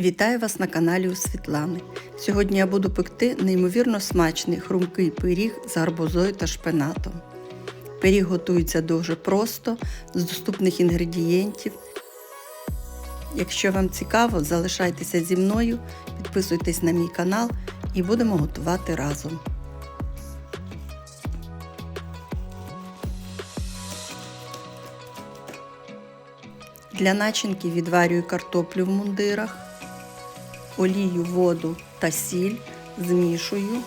Вітаю вас на каналі у Світлани. Сьогодні я буду пекти неймовірно смачний хрумкий пиріг з гарбузою та шпинатом. Пиріг готується дуже просто, з доступних інгредієнтів. Якщо вам цікаво, залишайтеся зі мною, підписуйтесь на мій канал і будемо готувати разом. Для начинки відварюю картоплю в мундирах, олію, воду та сіль змішую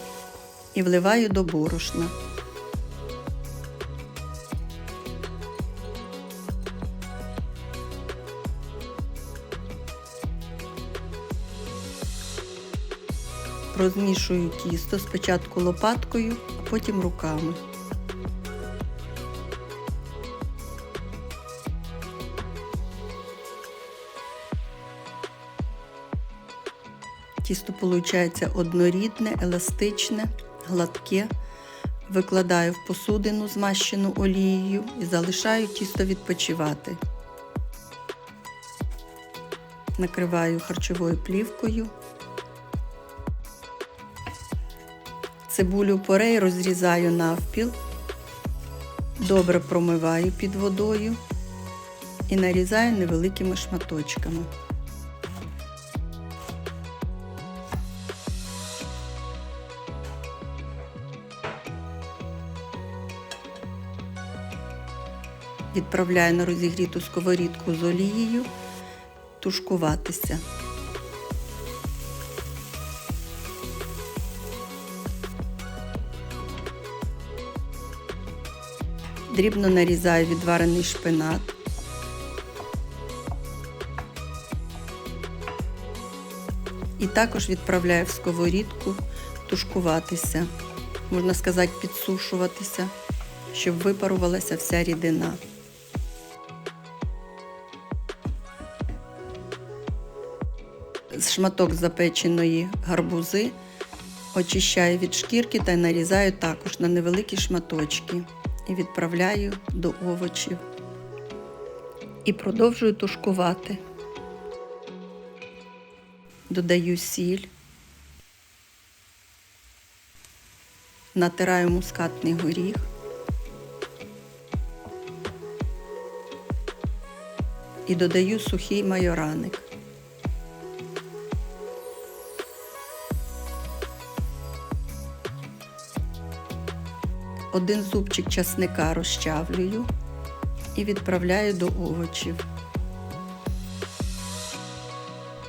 і вливаю до борошна. Розмішую тісто спочатку лопаткою, а потім руками. Тісто виходить однорідне, еластичне, гладке. Викладаю в посудину змащену олією і залишаю тісто відпочивати. Накриваю харчовою плівкою. Цибулю порей розрізаю навпіл, добре промиваю під водою і нарізаю невеликими шматочками. Відправляю на розігріту сковорідку з олією тушкуватися. Дрібно нарізаю відварений шпинат. І також відправляю в сковорідку тушкуватися, можна сказати, підсушуватися, щоб випарувалася вся рідина. Шматок запеченої гарбузи очищаю від шкірки та нарізаю також на невеликі шматочки і відправляю до овочів. І продовжую тушкувати. Додаю сіль, натираю мускатний горіх. І додаю сухий майораник. Один зубчик часника розчавлюю і відправляю до овочів.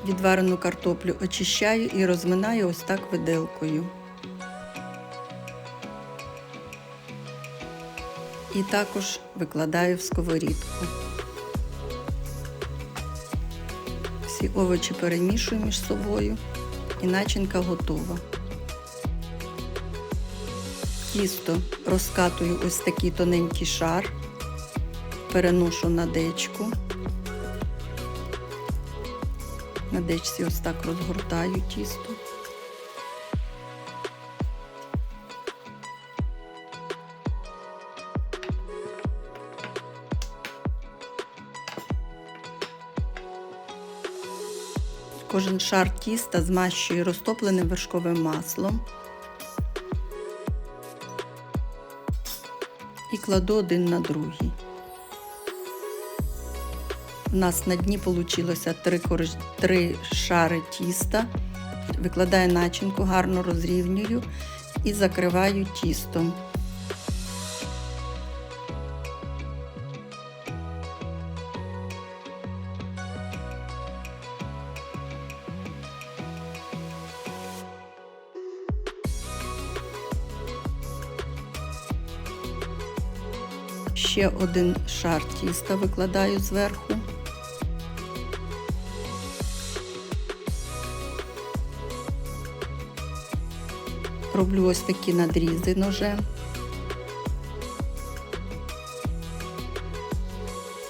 Відварену картоплю очищаю і розминаю ось так виделкою. І також викладаю в сковорідку. Всі овочі перемішую між собою і начинка готова. Тісто розкатую ось такий тоненький шар, переношу на дечку. На дечці ось так розгортаю тісто. Кожен шар тіста змащую розтопленим вершковим маслом. І кладу один на другий. У нас на дні вийшло три, три шари тіста. Викладаю начинку, гарно розрівнюю і закриваю тістом. Ще один шар тіста викладаю зверху. Роблю ось такі надрізи ножем.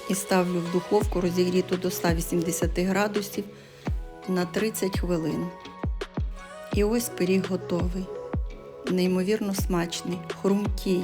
І ставлю в духовку розігріту до 180 градусів на 30 хвилин. І ось пиріг готовий. Неймовірно смачний, хрумкий.